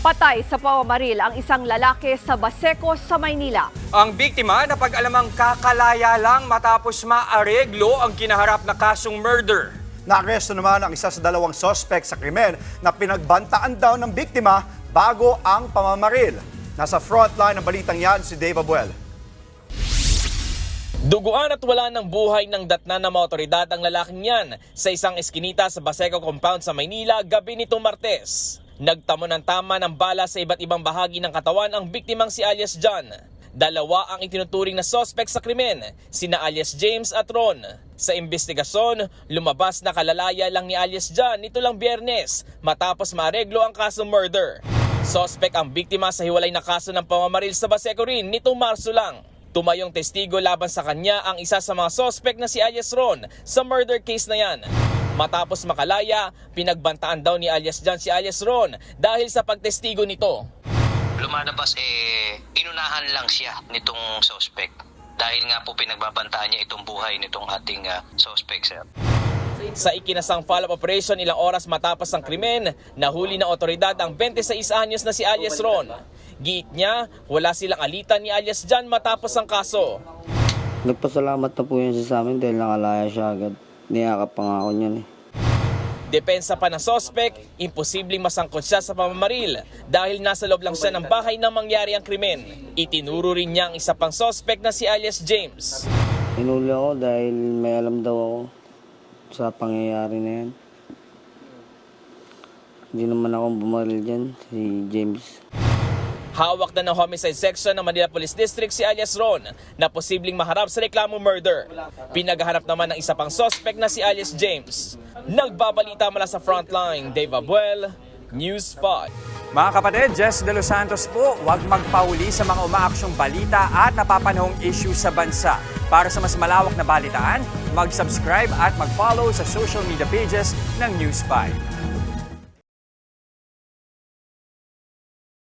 Patay sa pamamaril ang isang lalaki sa Baseco sa Maynila. Ang biktima na pag-alamang kakalaya lang matapos maareglo ang kinaharap na kasong murder. Naaresto naman ang isa sa dalawang sospek sa krimen na pinagbantaan daw ng biktima bago ang pamamaril. Nasa frontline ng balitang yan si Dave Abuel. Duguan at wala ng buhay ng datna ng mga otoridad ang lalaking yan sa isang eskinita sa Baseco Compound sa Maynila gabi nitong Martes. Nagtamo ng tama ng bala sa iba't ibang bahagi ng katawan ang biktimang si alias John. Dalawa ang itinuturing na sospek sa krimen, sina alias James at Ron. Sa investigasyon, lumabas na kalalaya lang ni alias John nito lang biyernes matapos mareglo ang kasong murder. Sospek ang biktima sa hiwalay na kaso ng pamamaril sa Baseco rin nitong Marso lang. Tumayong testigo laban sa kanya ang isa sa mga sospek na si alias Ron sa murder case na yan. Matapos makalaya, pinagbantaan daw ni alias John si alias Ron dahil sa pagtestigo nito. lumalabas eh inunahan lang siya nitong suspect dahil nga po pinagbabantaan niya itong buhay nitong ating ah, suspect sir. Sa ikinasang follow-up operation ilang oras matapos ang krimen, nahuli ng otoridad ang 26 anyos na si alias Ron. Giit niya, wala silang alitan ni alias John matapos ang kaso. Nagpasalamat na po yun siya sa amin dahil nakalaya siya agad. Niyakap pa nga ako niyan eh. Depensa pa ng sospek, imposibleng masangkot siya sa pamamaril dahil nasa loob lang siya ng bahay nang mangyari ang krimen. Itinuro rin niya ang isa pang sospek na si alias James. Hinuli ako dahil may alam daw ako sa pangyayari na yan. Hindi naman ako bumaril dyan, si James. Hawak na ng homicide section ng Manila Police District si alias Ron na posibleng maharap sa reklamo murder. Pinagahanap naman ng isa pang sospek na si alias James. Nagbabalita mula sa frontline, Dave Abuel, News 5. Mga kapatid, Jess De Los Santos po, huwag magpauli sa mga umaaksyong balita at napapanahong issue sa bansa. Para sa mas malawak na balitaan, mag-subscribe at mag-follow sa social media pages ng News 5.